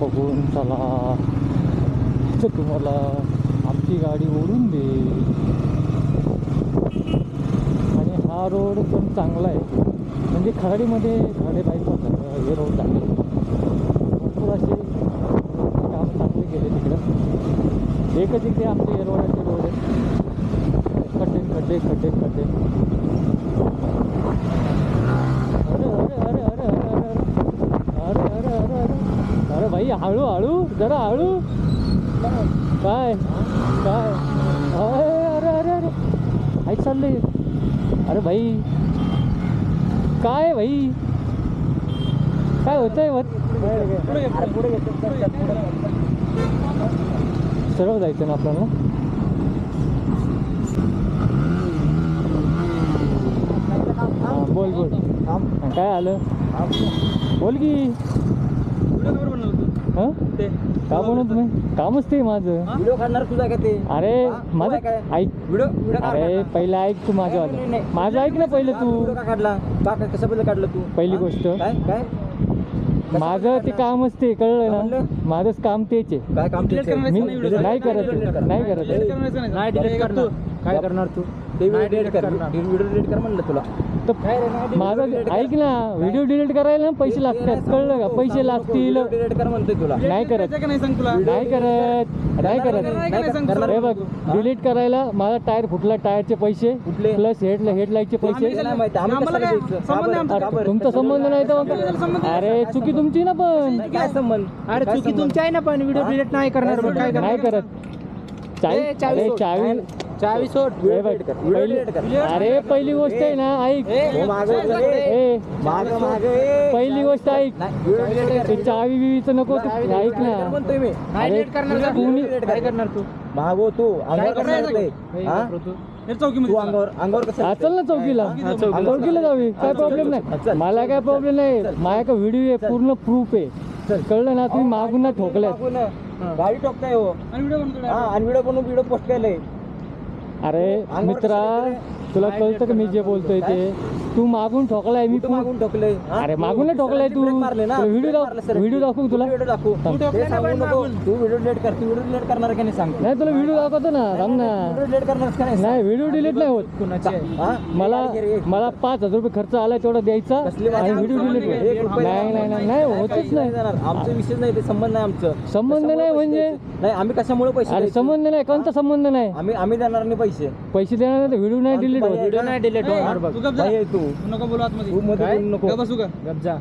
बघून चला. तर तुम्हाला आमची गाडी ओढून दे आणि हा रोड पण चांगला आहे. म्हणजे खराडीमध्ये खाडे बायपास हे रोड चांगले भरपूर असे काम चांगले केले तिकडं. एकच इकडे आमचे एरवाड्याचे रोड आहे खड्डे खड्डे खड्डे खड्डे. भाई हळू हळू जरा हळू काय? काय? अरे अरे अरे अरे. काय चाललंय? अरे भाई. काय भाई? काय होतंय? होत सरळ जायचं ना आपल्याला? हा, बोल बोल. काय आलं? बोल की. हं? का म्हणून तुम्ही कामच ते माझं व्हिडिओ काढणार तुझा का ते अरे हा? माझं काय? ऐक व्हिडिओ व्हिडिओ का अरे? पहिलं ऐक तू माझं नाही, नाही, नाही. माझं ऐक ना पहिलं व्हिडिओ तू काढला का का- कशाबद्दल काढलं तू पहिली हा? गोष्ट. काय काय माझं ते कामच ते कळलं ना म्हणलं? माझंच काम तेच आहे काय काम Delete करायचं मी नाही करत Delete ते, कर. नाही करत ते. नाही. Delete करणार. काय करणार तू ते व्हिडिओ डिलीट कर व्हिडिओ डिलीट कर म्हणलं तुला तर ऐक ना व्हिडिओ डिलीट करायला पैसे लागतात. कळलं का? पैसे लागतील. नाही करत. नाही करत. नाही करत. हे बघ डिलीट करायला माझा टायर फुटला टायरचे पैसे प्लस हेड हेडलाईटचे पैसे. तुमचा संबंध नाही तर अरे चुकी तुमची ना पण. काय संबंध? अरे चुकी तुमची आहे ना पण. व्हिडिओ डिलीट नाही करणार काय नाही करत. चाळीस चाळीस चावी अरे सोड. हे बघ, पहिली-. अरे गोष्ट आहे ना ऐक. ए माग माग ए. पहिली गोष्ट ऐक. ते चावी बिवीचं नको तू. ऐक ना. म्हणतोय मी. नाही अरे, delete करणार का? तुम्ही- delete काय करणार तू. मागो तू. अंगावर काय कसं करणार येतंय? हे? वापरू तू. चौकीमध्ये तू चला. अंगावर अंगावर कसं हा, चल ना चौकीला. हा, चौकीला. चौकीला जावी काय चल, प्रॉब्लेम चल, नाही. चल. मला काय प्रॉब्लेम नाही. माझ्याकडे व्हिडिओ आहे पूर्ण प्रूफ आहे. कळलं ना? तुम्ही मागून ना ठोकल्यात. गाडी टोकताय हो. आणि व्हिडिओ बनतो हा आणि व्हिडिओ बनवून व्हिडिओ पोस्ट केलंय. अरे मित्रा तुला कळतं का मी जे बोलतोय ते? तू मागून ठोकलाय मी कुठं पू- मागून टोकलंय हा? अरे मागून नाही टोकलाय तू. ब्रेक मारले ना व्हिडिओ ब्रेक दाख- मारलं सर. व्हिडिओ दाखवू तुला? व्हिडिओ दाखवू. ते ना मागून. तू व्हिडिओ डिलीट कर तू व्हिडिओ डिलीट करणार का नाही सांग नाही तुला व्हिडिओ दाखवतो ना राम ना व्हिडिओ डिलीट करणार का नाही नाही व्हिडिओ डिलीट नाही होत? हा? मला रे. मला पाच हजार रुपये खर्च आलाय तेवढा द्यायचा कसली आणि? व्हिडिओ डिलीट एक होत रुपया नाही नाही नाही नाही होतच नाही जाणार. आमचा विषय नाही ते संबंध नाही आमचं संबंध कशामुळे नाही पैसे म्हणजे? द्यायचे? नाही आम्ही कशामुळे पैसे अरे द्यायचे? संबंध नाही कोणता संबंध नाही आम्ही आम्ही देणार नाही पैसे पैसे देणार नाही तर व्हिडिओ नाही डिलीट होत व्हिडिओ नाही ए, होणार बघ. तू तू तू नको बोलू आतमध्ये तू मध्ये काय? बोलू नको. गप बसू का गप जा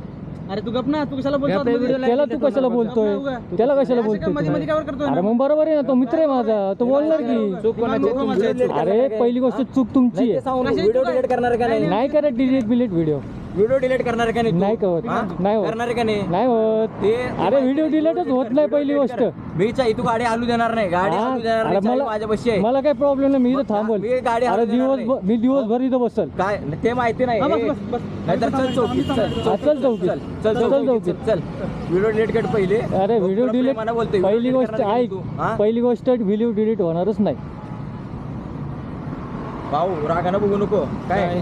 अरे तू गप ना तू कशाला बोलतो आतमध्ये? त्याला तू कशाला बोलतोय त्याला कशाला असं काय मध्ये मध्ये बोलतोय करतोय अरे मग बरोबर आहे ना तो मित्र आहे माझा तो बोलणार की चूक कोणाची? अरे? पहिली गोष्ट चूक तुमची आहे व्हिडिओ? डिलीट करणार आहे का नाही नाही करत डिलीट बिलीट व्हिडिओ व्हिडिओ डिलीट करणार आहे का नाही तू? नाही करत. हा? नाही होत. करणार आहे का नाही? नाही होत. ते अरे व्हिडिओ डिलीटच होत नाही पहिली गोष्ट. मी तू गाडी आलू देणार नाही. गाडी हा? आलू देणार अरे नाही चावी मला माझ्यापाशी आहे. मला काही प्रॉब्लेम नाही मी इथं थांबल. मी गाडी अरे दिवसभर मी दिवसभर इथं बसल. काय? ते माहिती नाही. हा, बस, ए, बस, बस. नाहीतर चल चौकीत चल. हा, चल चौकीत. चल चल चल चल चौकीत. चौकीत चल. व्हिडिओ डिलीट कर पहिले. अरे व्हिडिओ डिलीट प्रेमानं बोलतोय, पहिली गोष्ट ऐक. तू, हा? पहिली गोष्ट व्हिडिओ डिलीट होणारच नाही. भाऊ रागानं बघू नको. काय?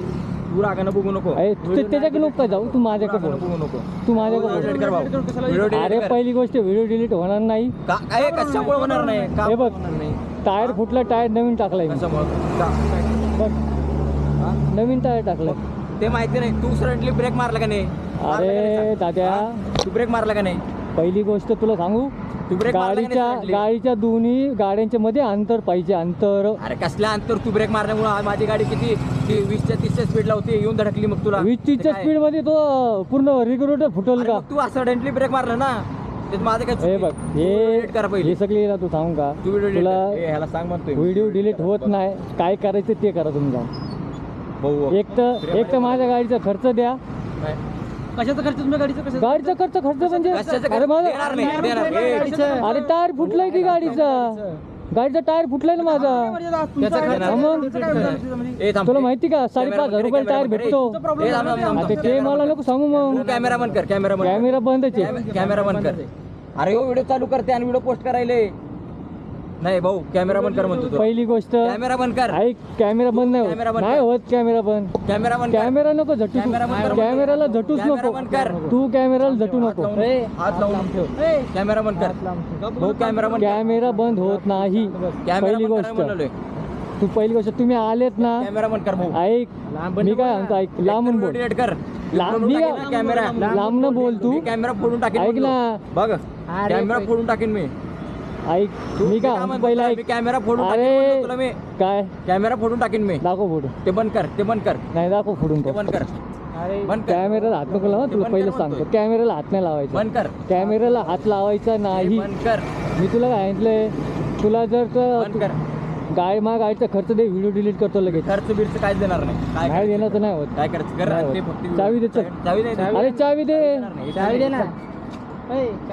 तू रागानं बघू नको. अरे तू त्याच्याकडे नको का जाऊ तू माझ्याकडे रागानं बोल. बघू नको. तू माझ्याकडे delete कर भाऊ. अरे कर. पहिली गोष्ट व्हिडिओ डिलीट होणार नाही. का काय कशामुळे होणार नाही? का हे बघ. होणार नाही? टायर फुटला टायर नवीन टाकलाय मी. कशामुळे? का? बघ. हा? नवीन टायर टाकलाय. ते माहिती नाही. तू सडनली ब्रेक मारला का नाही? मारला का नाही? अरे सांग? दाद्या हा? तू ब्रेक मारला का नाही? पहिली गोष्ट तुला सांगू तू ब्रेक मारला का नाही गाडीच्या suddenly? गाडीच्या दोन्ही गाड्यांच्या मध्ये अंतर पाहिजे अंतर. अरे कसल्या अंतर? तू ब्रेक मारल्यामुळे आज माझी गाडी किती? ती वीसच्या तीसच्या स्पीडला होती येऊन धडकली मग तुला. वीस तीसच्या काय? स्पीडमध्ये तो पूर्ण रेग्युलेटर फुटल अरे का? मग तू सडनली ब्रेक मारला ना? माझं काय हे चुकी? बघ तू कर पहिले. हे सगळी ना तू सांगू का? तू तुला ह्याला सांग म्हणतोय व्हिडिओ डिलीट होत नाही. काय करायचं ते करा तुम्ही जाऊन. भाऊ एक तर एक तर माझ्या गाडीचा खर्च द्या? कशाचा खर्च तुमच्या गाडीचा कशाचा गाडीचा खर्च खर्च म्हणजे कशाचं अरे? माझा देणार नाही, देणार नाही. गाडीचं- अरे टायर फुटलाय की गाडीचा? गाडीचा टायर फुटलाय ना माझा? त्याचा खर्च त्याच्यामध्ये? ए, थांब. तुला माहिती का? साडेपाच हजार रुपयाला टायर भेटतो. ए, थांब, थांब, थांब, आता थांब. ते मला नको सांगू तू मग. कॅमेरा बंद कर कॅमेरा बंद कर. कॅमेरा बंदच आहे. कॅमे- कॅमेरा बंद कर. अरे हो व्हिडिओ चालू करते आणि व्हिडिओ पोस्ट करायले. नाही भाऊ कॅमेरा बंद कर म्हणतो तो. पहिली गोष्ट कॅमेरा बंद कर. ऐक कॅमेरा बंद नाही कॅमेरा होत बंद नाही कर. होत कॅमेरा बंद. कॅमेरा बंद कर. कॅमेरा नको झटू तू. कॅमेरा बंद कर. कॅमेराला झटूच कॅमेरा नको. बंद कर. तू कॅमेराला झटू नको. हात लावून ठेव. कॅमेरा बंद कर. भाऊ कॅमेरा बंद कर. कॅमेरा बंद होत नाही. कॅमेरा पहिली बंद कर गोष्ट. म्हणालोय. तू पहिली गोष्ट तुम्ही आलेत ना. कॅमेरा बंद कर भाऊ. ऐक. मी काय म्हणतो ऐक. लांबून बोल. डिलीट कर. लांब फोडून मी टाकीन कॅमेरा लांबनं बोल तू. मी कॅमेरा फोडून टाकेन ऐक म्हणलो. ना. बघ. कॅमेरा फोडून टाकेन मी. ऐक मी काय काय पहिला तुला? ऐक. कॅमेरा फोडून टाकेन अरे म्हणलो तुला मी. काय? कॅमेरा फोडून टाकेन मी. दाखव फोटो. ते बंद कर ते बंद कर. नाही दाखव फोडून ते बंद कर. बंद कर. कॅमेराला हात नको लावा ते तुला बंद पहिलं सांगतो. कॅमेराला हात नाही लावायचा. बंद कर. कॅमेराला हात लावायचा ते नाही. बंद कर. मी तुला काय सांगितलंय तुला जर बंद कर. गाय मा गाडीचा खर्च दे व्हिडिओ डिलीट करतो लगेच. खर्च बिर्च काहीच देणार नाही. काय नाही करायचं? देणार तर नाही होत. काय करायचं? कर नाही ते होत. फक्त चावी दे चल. चावी दे. अरे चावी दे. चावी दे ना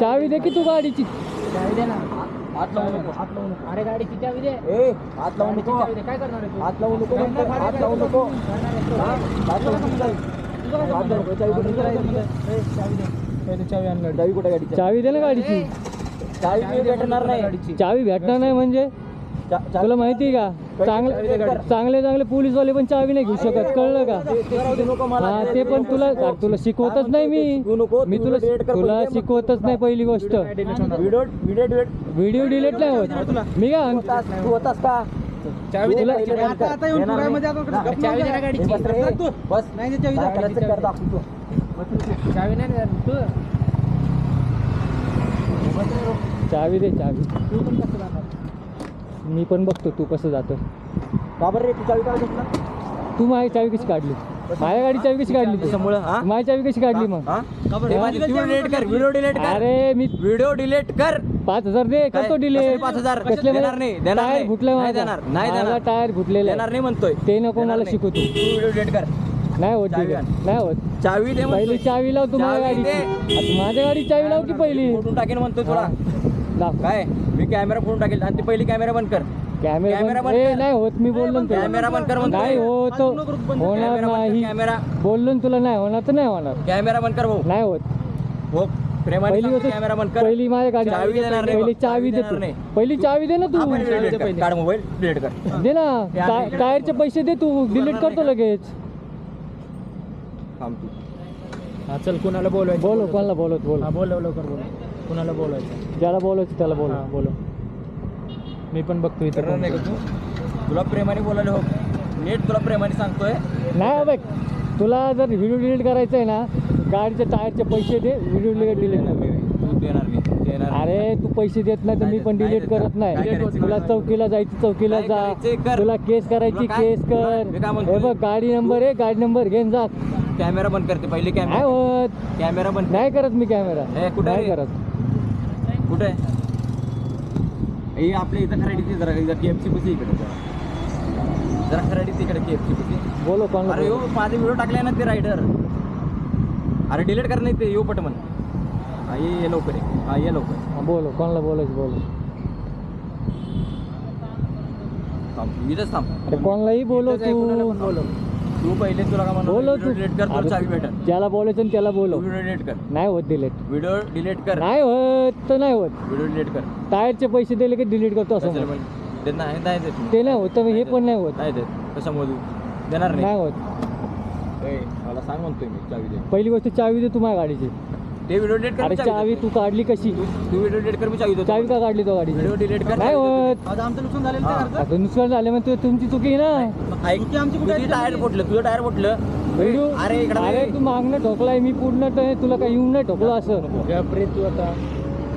चावी दे की तू गाडीची? चावी दे ना हात लावू नको हात लावू नको. अरे गाडीची चावी दे. ए हात लावू नको. काय करणार आहे? हात लावू नको. हात लावू नको? हात लावू नको. चावी. कुठे आहे? चावी दे ना गाडीची. चावी भेटणार नाही. चावी भेटणार नाही म्हणजे? तुला माहिती आहे का? चांगले चांगले चांगले पोलीसवाले पण चावी नाही घेऊ शकत कळलं का. हा ते पण तुला तुला शिकवतच नाही मी. मी तुला तुला पहिले. शिकवतच नाही पहिली गोष्ट. Video video delete video delete नाही होत. मी का चावी चावी दे. चावी मी पण बघतो तू कसं जातो का बरं रे तू चावी काय घेतला? तू माझी चावी कशी काढली? माझ्या गाडी चावी कशी काढली त्याच्यामुळं माझी चावी कशी काढली मग? ते माझी व्हिडिओ डिलीट कर व्हिडिओ डिलीट कर. अरे मी व्हिडिओ डिलीट कर. पाच हजार दे? करतो डिले कसले पाच हजार? देणार नाही, देणार टायर नाही. फुटलाय नाही माझा. देणार, नाही माझा देणार. टायर फुटलेला देणार. नाही म्हणतोय. ते नको मला. शिकवतो तू व्हिडिओ डिलीट कर. नाही होत. नाही होत. चावी दे पहिली. चावी लाव तू माझ्या. आता माझ्या गाडी चावी लाव की पहिली? टाकेन म्हणतोय तुला. काय? मी कॅमेरा फोडून टाकेल. आणि ती पहिली कॅमेरा बंद कर. कॅमेरा कॅमेरा बंद बंद ए कर. नाही होत मी बोललो ना तुला. कॅमेरा बंद कर म्हणतोय. नाही होत. होणार कॅमेरा बंद कर, नाही. कॅमेरा. बोललो ना तुला नाही होणार तर नाही होणार. कॅमेरा बंद कर भाऊ. नाही होत. हो प्रेमाने पहिली सांगतो, कॅमेरा बंद कर. पहिली माझ्या गाडी चावी देणार नाही पहिली बघ, चावी चावी दे देणार तू. नाही. पहिली चावी दे ना तू. आपण delete कर. काढ मोबाईल डिलीट कर. दे ना. टा- टायरचे पैसे दे तू. डिलीट करतो लगेच. थांब तू. हा चल कुणाला बोलवायचं? बोलो कोणाला बोलत बोल हा बोलव लवकर बोल कुणाला बोलवायचं ज्याला बोलायचं त्याला बोल. हा बोलो. मी पण बघतो इथं करणार नाही का तू. तुला प्रेमाने बोलायला हो. नीट तुला प्रेमाने सांगतोय. नाही बघ तुला जर व्हिडिओ डिलीट करायचा आहे ना गाडीचे टायरचे पैसे दे व्हिडिओ डिलीट देणार मी तू देणार मी देणार मी. अरे तू पैसे देत नाही तर मी पण डिलीट देत- करत काय नाही करायचं? तुला चौकीला जायची चौकीला काय जा. करायचंय कर. तुला केस करायची तुला काय- केस कर. मी काय म्हणतोय? हे बघ गाडी नंबर आहे गाडी नंबर घेऊन जा. कॅमेरा बंद करते पहिले नाही कॅमेरा होत. कॅमेरा बंद. नाही करत मी कॅमेरा. ए, कुठं नाही रे? करत. कुठे आहे? हे आपल्या इथं खराडीची जरा इथं केएफसी पशी इकडे जरा जरा खराडीची इकडे केएफसी पशी. बोलो कोणाला अरे हो बोलू? माझे व्हिडिओ टाकलाय ना ते रायडर अरे डिलीट कर नाही ते येऊ पट म्हण हा ये ये लवकर ये. हा ये लवकर. हा, बोलो कोणाला बोलायचं बोलो. थांब इथंच थांब. कोणालाही बोलो तू. तू पहिले तुला का म्हणतो बोलो व्हिडिओ तू डिलीट कर तुला अरे चावी भेटेल. ज्याला बोलायचं त्याला तू बोलो. व्हिडिओ डिलीट कर. नाही होत डिलीट व्हिडिओ डिलीट कर. नाही होत तर नाही होत. व्हिडिओ डिलीट कर. टायरचे पैसे दिले की डिलीट करतो असं कशाला म्हण. पाहिजे? देत नाही नाही देत. मी. ते नाही होत हे पण नाही होत. नाही देत. कशामुळे देऊ? देणार नाही. नाही होत. ए, मला सांग म्हणतोय मी चावी दे. पहिली गोष्ट चावी दे तू माझ्या गाडीची. ते व्हिडिओ डिलीट कर अरे मी चावी. तू काढली कशी? तू तू व्हिडिओ डिलीट कर मी चावी देतो. चावी का काढली तो गाडीची? व्हिडिओ डिलीट कर. नाही होत. आज आमचं नुकसान झालेलं. ते? आता नुकसान झाले मग तू- तुमची चुकी आहे ना? ऐक आमची कुठे तुझी? टायर फुटलं तुझं टायर फुटलं. व्हिडिओ अरे इकडे अरे तू मागणं ठोकलाय मी पूर्ण ट- तुला काही येऊन नाही ठोकलो असं. गप तू आता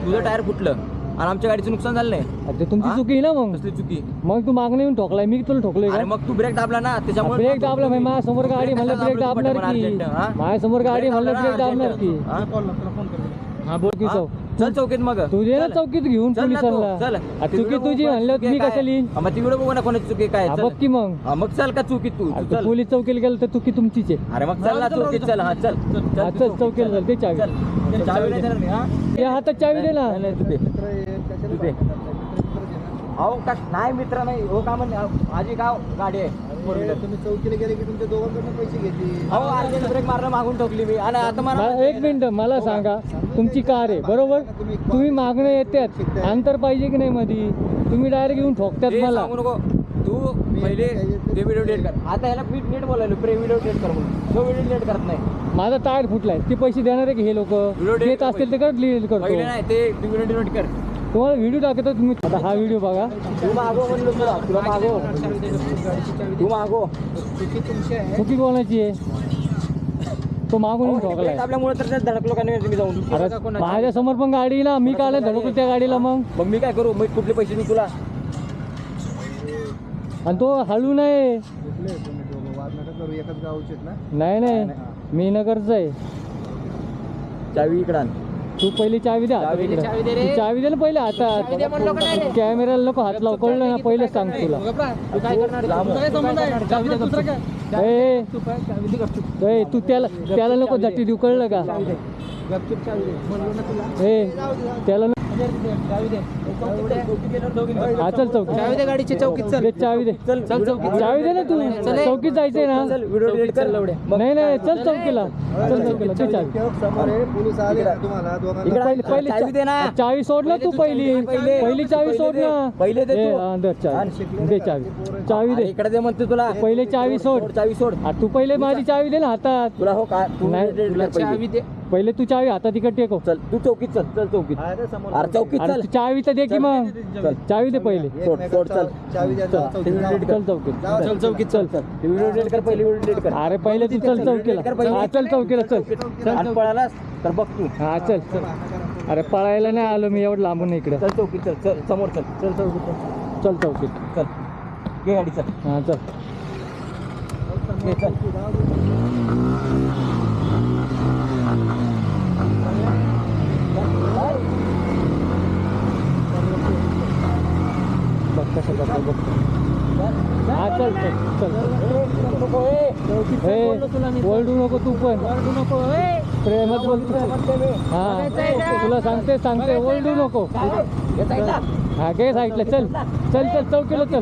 तुझं टायर फुटलं. आणि आमच्या गाडीचं नुकसान झालं नाही ते तुमची हा? चुकी आहे ना मग कसली चुकी मग तू मागणं येऊन ठोकलाय मी तुला ठोकलोय अरे का मग तू ब्रेक दाबला ना त्याच्यामुळे ब्रेक दाबला म्हणजे माझ्यासमोर गाडी म्हणलं ब्रेक दाबलं दाबणार पटकन की urgent, हा? माझ्यासमोर गाडी म्हणलं ब्रेक दाबणार. की हा? कॉल तुला फोन कर हा बोल की हा? चल चौकीत मग. तू दे ना. चौकीत घेऊन चल ना तू, पोलिसांना. चल. आ, ती चुकी तुझी बघू म्हणलं चुकी मी काय? कशाला येईन? हा, मग ती व्हिडिओ बघू ना कोणाची चुकी काय. हा, चल. बघ की मग. हा, मग चल का चुकी तू? चल. पोलीस चौकीला गेलं तर चुकी तुमचीच आहे. अरे मग चल ना चल, चौकीत. चल. हा चल. हा, चल चौकीत चौकीला चल. ते चावी. चल. चावी नाही देणार मी, हा? या हातात चावी दे ना. नाही, नाही, तू दे. तू दे. अहो का नाही मित्र नाही. हो का म्हणजे माझी गाव गाडी आहे. फोर व्हीलर तुम्ही चौकीला गेले की तुमच्या दोघांकडनं पैसे घेतले? अहो अर्जंट ब्रेक मारला मागून ठोकली मी. आणि आता मला मला एक मिनिट मला सांगा. तुमची कार आहे बरोबर? तुम्ही मागणं येतात अंतर पाहिजे की नाही मधी? तुम्ही डायरेक्ट येऊन ठोकतात मला. सांगू नको. तू पहिले ते व्हिडिओ डिलीट कर. आता ह्याला मी नीट बोलायलो. प्रे व्हिडिओ डिलीट कर म्हणून. तो व्हिडिओ डिलीट करत नाही. माझा टायर फुटलाय. ते पैसे देणार आहे की हे लोक? Video delete देत कर असतील ते कर डिलीट करतो. पहिले नाही ते व्हिडिओ डिलीट कर. तुम्हाला व्हिडिओ टाकतो तुम्ही. आता हा व्हिडिओ बघा. तू मागो म्हणलो तुला तुला मागो तू मागो चुकी तुमची आहे. चुकी कोणाची आहे? तो मागून ठोकलाय. आपल्यामुळे तर त्यात धडकलो का नाही तुम्ही जाऊन? माझ्यासमोर पण गाडी ना मी काढले धडकलो त्या गाडीला मग? मग मी काय करू? मी कुठले पैसे देऊ तुला? आणि तो हळू नाही. नाही नाही. मी नगरचा आहे. चावी इकडं आण. तू पहिली चावी द्या चावी दे, चावी दे रे. चावी दे ना पहिले हातात कॅमेऱ्याला नको हात लाव. कळलं ना पहिलेच सांग तुला. लांब. ए, ए, तू त्याला त्याला नको झटी देऊ. कळलं का? गपचूप चावी दे. म्हणलो ना तुला. ए त्याला हा चल चौकी. चावी दे गाडीची चौकीत चल. चावी दे. चल चल चौकीत चावी दे ना तू. चौकीत जायचंय ना. चल व्हिडिओ डिलीट कर. मग नाही नाही चल चौकीला. चल चौकीला. चावी समोर आहे. पोलीस आले ना तुम्हाला इकडं दोघांना पहिले पहिले चावी दे ना. चावी सोड ना तू पहिली पहिले. पहिली. चावी पहिले सोड दे. ना. पहिले दे ए, तू. हा, दे चावी. दे चावी. दे. इकडे दे म्हणते तुला. पहिले चावी सोड चावी सोड. आ, तू पहिले माझी चावी दे ना हातात. तुला हो का? तू नाही, delete तुला कर चावी. दे. पहिले तू चावी हातात इकडे टेको चल तू चौकीत चल चल चौकीत. अरे चौकीत. अरे चल. तू चावी तर दे की मग. चल. चावी दे पहिले. सोड सोड चल. चावी द्या जाऊ, चौकीत. चल चौकीत. चल चौकीत चल. चल ते व्हिडिओ डिलीट कर पहिले व्हिडिओ डिलीट कर. अरे पहिले तू चल चौकीला. हा चल चौकीला चल. आणि पळालास तर बघ तू. हा चल. चल अरे पळायला नाही आलो मी एवढं लांबून इकडे. चल चौकीत चल चल समोर चल. चल चौकीत चल. चल चौकीत. चल. गाडी चल. हा चल. चल बघ कसं बघ. बघ हा चल चल ओरडू नको तू पण. प्रेमात बोल हा. तुला सांगते सांगते ओरडू नको. हा घे साईडला. चल. चल चल चौकीला चल.